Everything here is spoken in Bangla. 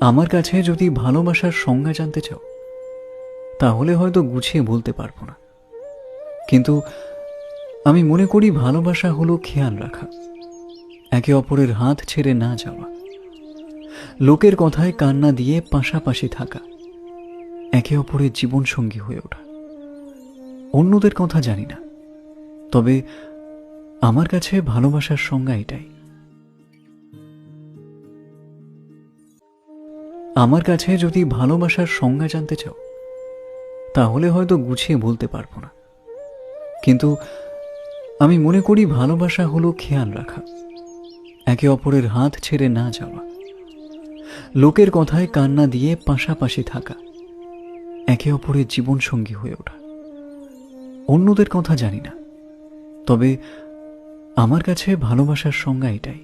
আমার কাছে যদি ভালোবাসার সংজ্ঞা জানতে চাও, তাহলে হয়তো গুছিয়ে বলতে পারব না। কিন্তু আমি মনে করি ভালোবাসা হলো খেয়াল রাখা, একে অপরের হাত ছেড়ে না যাওয়া, লোকের কথায় কান্না দিয়ে পাশাপাশি থাকা, একে অপরের জীবনসঙ্গী হয়ে ওঠা। অন্যদের কথা জানি না, তবে আমার কাছে ভালোবাসার সংজ্ঞা এটাই। আমার কাছে যদি ভালোবাসার সংজ্ঞা জানতে চাও, তাহলে হয়তো গুছিয়ে বলতে পারব না। কিন্তু আমি মনে করি ভালোবাসা হলো খেয়াল রাখা, একে অপরের হাত ছেড়ে না যাওয়া, লোকের কথায় কান্না দিয়ে পাশাপাশি থাকা, একে অপরের জীবনসঙ্গী হয়ে ওঠা। অন্যদের কথা জানি না, তবে আমার কাছে ভালোবাসার সংজ্ঞা এটাই।